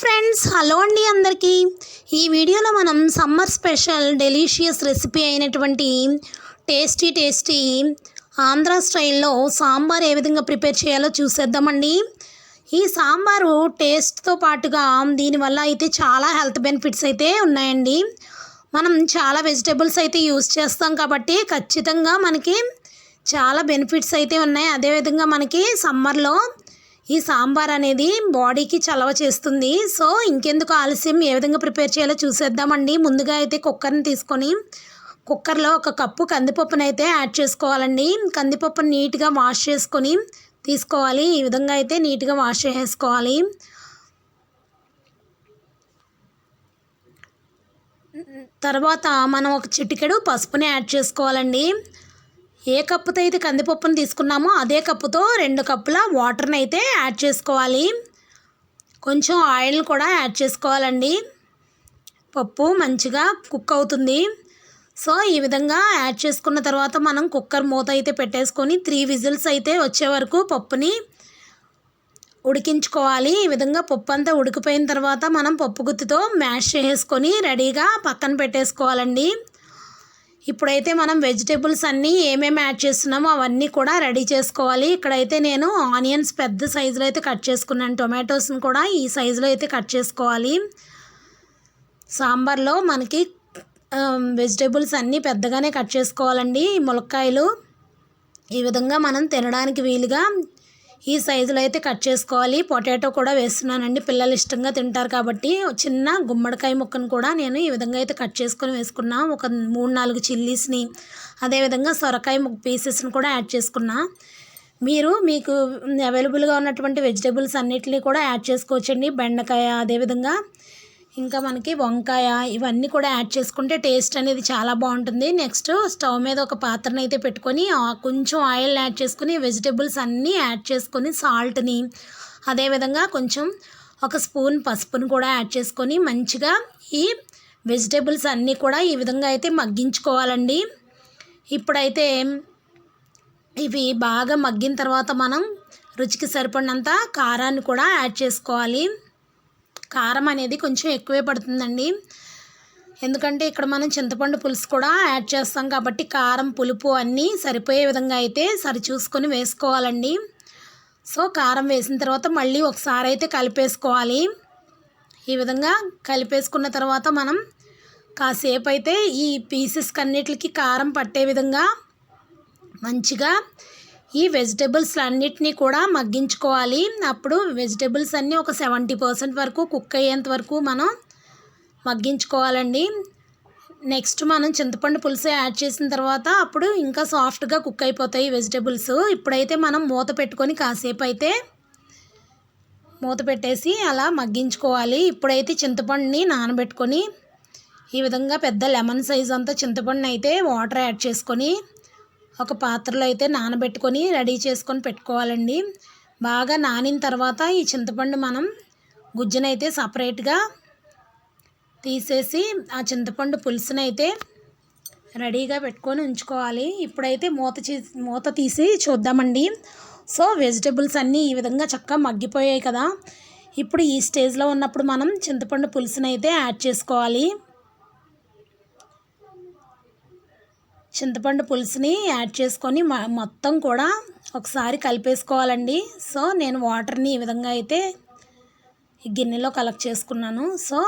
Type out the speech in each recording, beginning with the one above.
Friends hello అండి అందరికీ. ఈ వీడియోలో మనం సమ్మర్ స్పెషల్ డెలీషియస్ రెసిపీ అయినటువంటి టేస్టీ టేస్టీ ఆంధ్ర స్టైల్లో సాంబార్ ఏ విధంగా ప్రిపేర్ చేయాలో చూసేద్దామండి. ఈ సాంబారు టేస్ట్తో పాటుగా దీనివల్ల అయితే చాలా హెల్త్ బెనిఫిట్స్ అయితే ఉన్నాయండి. మనం చాలా వెజిటేబుల్స్ అయితే యూస్ చేస్తాం కాబట్టి ఖచ్చితంగా మనకి చాలా బెనిఫిట్స్ అయితే ఉన్నాయి. అదేవిధంగా మనకి సమ్మర్లో ఈ సాంబార్ అనేది బాడీకి చలవ చేస్తుంది. సో ఇంకెందుకు ఆలస్యం? ఏ విధంగా ప్రిపేర్ చేయాలో చూసేద్దామండి. ముందుగా అయితే కుక్కర్ని తీసుకొని కుక్కర్లో ఒక కప్పు కందిపప్పును అయితే యాడ్ చేసుకోవాలండి. కందిపప్పును నీట్గా వాష్ చేసుకొని తీసుకోవాలి. ఈ విధంగా అయితే నీట్గా వాష్ చేసుకోవాలి. తర్వాత మనం ఒక చిటికెడు పసుపుని యాడ్ చేసుకోవాలండి. ఏ కప్పుతో అయితే కందిపప్పును తీసుకున్నామో అదే కప్పుతో రెండు కప్పుల వాటర్ని అయితే యాడ్ చేసుకోవాలి. కొంచెం ఆయిల్ కూడా యాడ్ చేసుకోవాలండి. పప్పు మంచిగా కుక్ అవుతుంది. సో ఈ విధంగా యాడ్ చేసుకున్న తర్వాత మనం కుక్కర్ మూత అయితే పెట్టేసుకొని త్రీ విజిల్స్ అయితే వచ్చే వరకు పప్పుని ఉడికించుకోవాలి. ఈ విధంగా పప్పు అంతా ఉడికిపోయిన తర్వాత మనం పప్పు గుత్తితో మ్యాష్ చేసుకొని రెడీగా పక్కన పెట్టేసుకోవాలండి. ఇప్పుడైతే మనం వెజిటేబుల్స్ అన్నీ ఏమేమి యాడ్ చేస్తున్నామో అవన్నీ కూడా రెడీ చేసుకోవాలి. ఇక్కడైతే నేను ఆనియన్స్ పెద్ద సైజులో అయితే కట్ చేసుకున్నాను. టొమాటోస్ని కూడా ఈ సైజులో అయితే కట్ చేసుకోవాలి. సాంబార్లో మనకి వెజిటేబుల్స్ అన్నీ పెద్దగానే కట్ చేసుకోవాలండి. ములక్కాయలు ఈ విధంగా మనం తినడానికి వీలుగా ఈ సైజులో అయితే కట్ చేసుకోవాలి. పొటాటో కూడా వేస్తున్నానండి. పిల్లలు ఇష్టంగా తింటారు కాబట్టి చిన్న గుమ్మడికాయ ముక్కను కూడా నేను ఈ విధంగా అయితే కట్ చేసుకొని వేసుకున్నా. ఒక మూడు నాలుగు చిల్లీస్ని అదేవిధంగా సొరకాయ ముక్క పీసెస్ని కూడా యాడ్ చేసుకున్నా. మీరు మీకు అవైలబుల్గా ఉన్నటువంటి వెజిటేబుల్స్ అన్నిటిని కూడా యాడ్ చేసుకోవచ్చండి. బెండకాయ అదేవిధంగా ఇంకా మనకి వంకాయ ఇవన్నీ కూడా యాడ్ చేసుకుంటే టేస్ట్ అనేది చాలా బాగుంటుంది. నెక్స్ట్ స్టవ్ మీద ఒక పాత్రను అయితే పెట్టుకొని కొంచెం ఆయిల్ యాడ్ చేసుకుని వెజిటేబుల్స్ అన్నీ యాడ్ చేసుకొని సాల్ట్ని అదేవిధంగా కొంచెం ఒక స్పూన్ పసుపుని కూడా యాడ్ చేసుకొని మంచిగా ఈ వెజిటేబుల్స్ అన్నీ కూడా ఈ విధంగా అయితే మగ్గించుకోవాలండి. ఇప్పుడైతే ఇవి బాగా మగ్గిన తర్వాత మనం రుచికి సరిపడినంత కారాన్ని కూడా యాడ్ చేసుకోవాలి. కారం అనేది కొంచెం ఎక్కువే పడుతుందండి. ఎందుకంటే ఇక్కడ మనం చింతపండు పులుసు కూడా యాడ్ చేస్తాం కాబట్టి కారం పులుపు అన్నీ సరిపోయే విధంగా అయితే సరి చూసుకొని వేసుకోవాలండి. సో కారం వేసిన తర్వాత మళ్ళీ ఒకసారి అయితే కలిపేసుకోవాలి. ఈ విధంగా కలిపేసుకున్న తర్వాత మనం కాసేపు అయితే ఈ పీసెస్ కన్నిటికి కారం పట్టే విధంగా మంచిగా ఈ వెజిటేబుల్స్ అన్నిటినీ కూడా మగ్గించుకోవాలి. అప్పుడు వెజిటేబుల్స్ అన్నీ ఒక సెవెంటీ పర్సెంట్ వరకు కుక్ అయ్యేంత వరకు మనం మగ్గించుకోవాలండి. నెక్స్ట్ మనం చింతపండు పులుసు యాడ్ చేసిన తర్వాత అప్పుడు ఇంకా సాఫ్ట్గా కుక్ అయిపోతాయి వెజిటేబుల్స్. ఇప్పుడైతే మనం మూత పెట్టుకొని కాసేపు అయితే మూత పెట్టేసి అలా మగ్గించుకోవాలి. ఇప్పుడైతే చింతపండుని నానబెట్టుకొని ఈ విధంగా పెద్ద లెమన్ సైజ్ అంతా చింతపండుని అయితే వాటర్ యాడ్ చేసుకొని ఒక పాత్రలో అయితే నానబెట్టుకొని రెడీ చేసుకొని పెట్టుకోవాలండి. బాగా నానిన తర్వాత ఈ చింతపండు మనం గుజ్జునైతే సపరేట్గా తీసేసి ఆ చింతపండు పులుసునైతే రెడీగా పెట్టుకొని ఉంచుకోవాలి. ఇప్పుడైతే మూత చే మూత తీసి చూద్దామండి. సో వెజిటేబుల్స్ అన్నీ ఈ విధంగా చక్కగా మగ్గిపోయాయి కదా. ఇప్పుడు ఈ స్టేజ్లో ఉన్నప్పుడు మనం చింతపండు పులుసునైతే యాడ్ చేసుకోవాలి. చింతపండు పులుసుని యాడ్ చేసుకొని మొత్తం కూడా ఒకసారి కలిపేసుకోవాలండి. సో నేను వాటర్ని ఈ విధంగా అయితే గిన్నెలో కలెక్ట్ చేసుకున్నాను. సో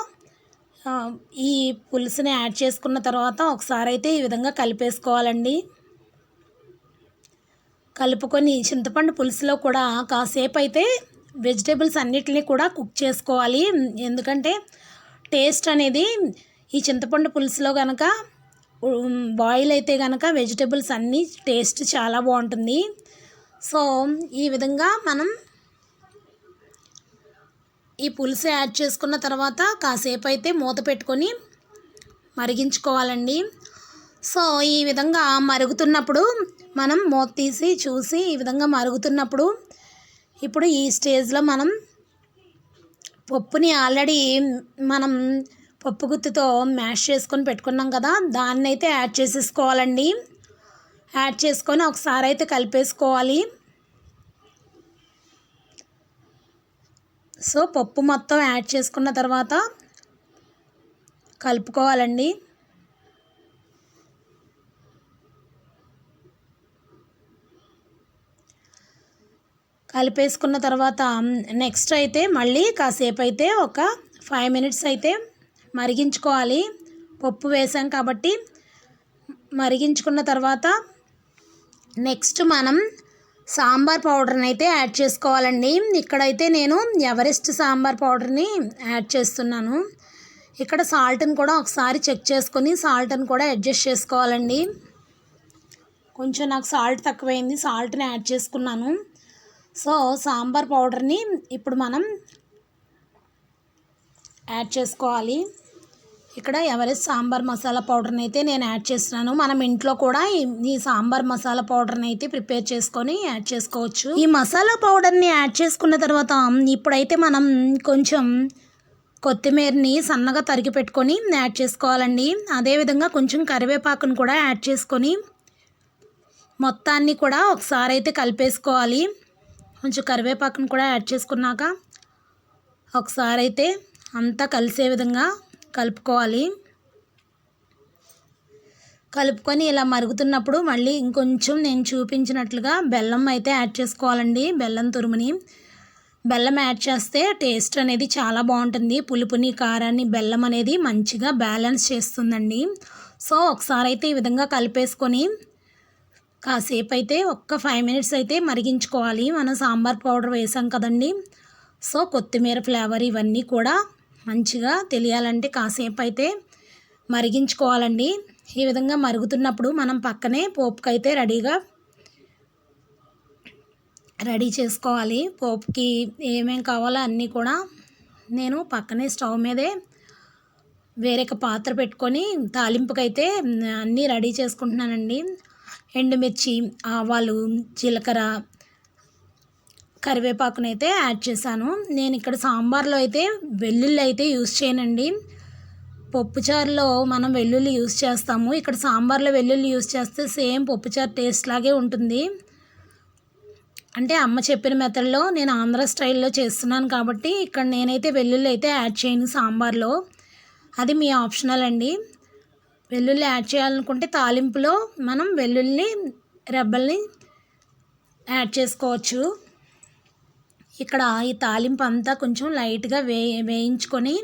ఈ పులుసుని యాడ్ చేసుకున్న తర్వాత ఒకసారి అయితే ఈ విధంగా కలిపేసుకోవాలండి. కలుపుకొని చింతపండు పులుసులో కూడా కాసేపు అయితే వెజిటేబుల్స్ అన్నిటిని కూడా కుక్ చేసుకోవాలి. ఎందుకంటే టేస్ట్ అనేది ఈ చింతపండు పులుసులో కనుక బాయిల్ అయితే కనుక వెజిటేబుల్స్ అన్నీ టేస్ట్ చాలా బాగుంటుంది. సో ఈ విధంగా మనం ఈ పులుసు యాడ్ చేసుకున్న తర్వాత కాసేపు అయితే మూత పెట్టుకొని మరిగించుకోవాలండి. సో ఈ విధంగా మరుగుతున్నప్పుడు మనం మూత తీసి చూసి ఈ విధంగా మరుగుతున్నప్పుడు ఇప్పుడు ఈ స్టేజ్లో మనం పప్పుని ఆల్రెడీ మనం పప్పు గుత్తితో మ్యాష్ చేసుకొని పెట్టుకున్నాం కదా దాన్ని అయితే యాడ్ చేసేసుకోవాలండి. యాడ్ చేసుకొని ఒకసారి అయితే కలిపేసుకోవాలి. సో పప్పు మొత్తం యాడ్ చేసుకున్న తర్వాత కలుపుకోవాలండి. కలిపేసుకున్న తర్వాత నెక్స్ట్ అయితే మళ్ళీ కాసేపు అయితే ఒక ఫైవ్ మినిట్స్ అయితే మరిగించుకోవాలి. పప్పు వేసాం కాబట్టి మరిగించుకున్న తర్వాత నెక్స్ట్ మనం సాంబార్ పౌడర్ని అయితే యాడ్ చేసుకోవాలండి. ఇక్కడైతే నేను ఎవరెస్ట్ సాంబార్ పౌడర్ని యాడ్ చేస్తున్నాను. ఇక్కడ సాల్ట్ని కూడా ఒకసారి చెక్ చేసుకొని సాల్ట్ని కూడా అడ్జస్ట్ చేసుకోవాలండి. కొంచెం నాకు సాల్ట్ తక్కువైంది సాల్ట్ని యాడ్ చేసుకున్నాను. సో సాంబార్ పౌడర్ని ఇప్పుడు మనం యాడ్ చేసుకోవాలి. ఇక్కడ ఎవరెస్ట్ సాంబార్ మసాలా పౌడర్ని అయితే నేను యాడ్ చేస్తున్నాను మనం ఇంట్లో కూడా ఈ- సాంబార్ మసాలా పౌడర్ని అయితే ప్రిపేర్ చేసుకొని యాడ్ చేసుకోవచ్చు. ఈ మసాలా పౌడర్ని యాడ్ చేసుకున్న తర్వాత ఇప్పుడైతే మనం కొంచెం కొత్తిమీరని సన్నగా తరిగి పెట్టుకొని యాడ్ చేసుకోవాలండి. అదేవిధంగా కొంచెం కరివేపాకును కూడా యాడ్ చేసుకొని మొత్తాన్ని కూడా ఒకసారి అయితే కలిపేసుకోవాలి. కొంచెం కరివేపాకును కూడా యాడ్ చేసుకున్నాక ఒకసారి అయితే అంతా కలిసే విధంగా కలుపుకోవాలి. కలుపుకొని ఇలా మరుగుతున్నప్పుడు మళ్ళీ ఇంకొంచెం నేను చూపించినట్లుగా బెల్లం అయితే యాడ్ చేసుకోవాలండి బెల్లం తురుముని. బెల్లం యాడ్ చేస్తే టేస్ట్ అనేది చాలా బాగుంటుంది. పులుపుని కారాన్ని బెల్లం అనేది మంచిగా బ్యాలెన్స్ చేస్తుందండి. సో ఒకసారి అయితే ఈ విధంగా కలిపేసుకొని కాసేపు అయితే ఒక్క ఫైవ్ మినిట్స్ అయితే మరిగించుకోవాలి. మనం సాంబార్ పౌడర్ వేసాం కదండి. సో కొత్తిమీర ఫ్లేవర్ ఇవన్నీ కూడా మంచిగా తెలియాలంటే కాసేపు అయితే మరిగించుకోవాలండి. ఈ విధంగా మరుగుతున్నప్పుడు మనం పక్కనే పోపుకైతే రెడీగా రెడీ చేసుకోవాలి. పోపుకి ఏమేం కావాలో అన్నీ కూడా నేను పక్కనే స్టవ్ మీదే వేరొక పాత్ర పెట్టుకొని తాలింపుకైతే అన్నీ రెడీ చేసుకుంటున్నానండి. ఎండుమిర్చి ఆవాలు జీలకర్ర కరివేపాకునైతే యాడ్ చేశాను. నేను ఇక్కడ సాంబార్లో అయితే వెల్లుల్లి అయితే యూస్ చేయనండి. పప్పుచారులో మనం వెల్లుల్లి యూస్ చేస్తాము. ఇక్కడ సాంబార్లో వెల్లుల్లి యూస్ చేస్తే సేమ్ పప్పుచారు టేస్ట్ లాగే ఉంటుంది. అంటే అమ్మ చెప్పిన మెథడ్లో నేను ఆంధ్ర స్టైల్లో చేస్తున్నాను కాబట్టి ఇక్కడ నేనైతే వెల్లుల్లి అయితే యాడ్ చేయను సాంబార్లో. అది మీ ఆప్షనల్ అండి. వెల్లుల్లి యాడ్ చేయాలనుకుంటే తాలింపులో మనం వెల్లుల్లి రెబ్బల్ని యాడ్ చేసుకోవచ్చు. ఇక్కడ ఈ తాలింపు అంతా కొంచెం లైట్గా వే వేయించుకొని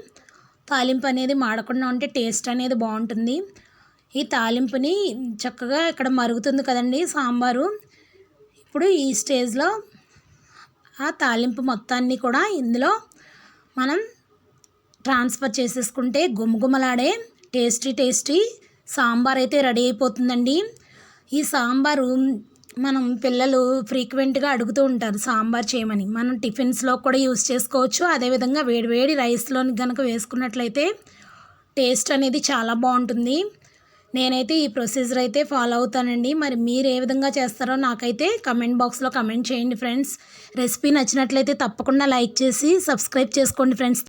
తాలింపు అనేది మాడకుండా ఉంటే టేస్ట్ అనేది బాగుంటుంది. ఈ తాలింపుని చక్కగా ఇక్కడ మరుగుతుంది కదండి సాంబారు. ఇప్పుడు ఈ స్టేజ్లో ఆ తాలింపు మొత్తాన్ని కూడా ఇందులో మనం ట్రాన్స్ఫర్ చేసేసుకుంటే గుమగుమలాడే టేస్టీ టేస్టీ సాంబార్ అయితే రెడీ అయిపోతుందండి. ఈ సాంబారు మనం పిల్లలు ఫ్రీక్వెంట్గా అడుగుతూ ఉంటారు సాంబార్ చేయమని. మనం టిఫిన్స్లో కూడా యూస్ చేసుకోవచ్చు. అదేవిధంగా వేడివేడి రైస్లోని కనుక వేసుకున్నట్లయితే టేస్ట్ అనేది చాలా బాగుంటుంది. నేనైతే ఈ ప్రొసీజర్ అయితే ఫాలో అవుతానండి. మరి మీరు ఏ విధంగా చేస్తారో నాకైతే కమెంట్ బాక్స్లో కమెంట్ చేయండి ఫ్రెండ్స్ రెసిపీ నచ్చినట్లయితే తప్పకుండా లైక్ చేసి సబ్స్క్రైబ్ చేసుకోండి ఫ్రెండ్స్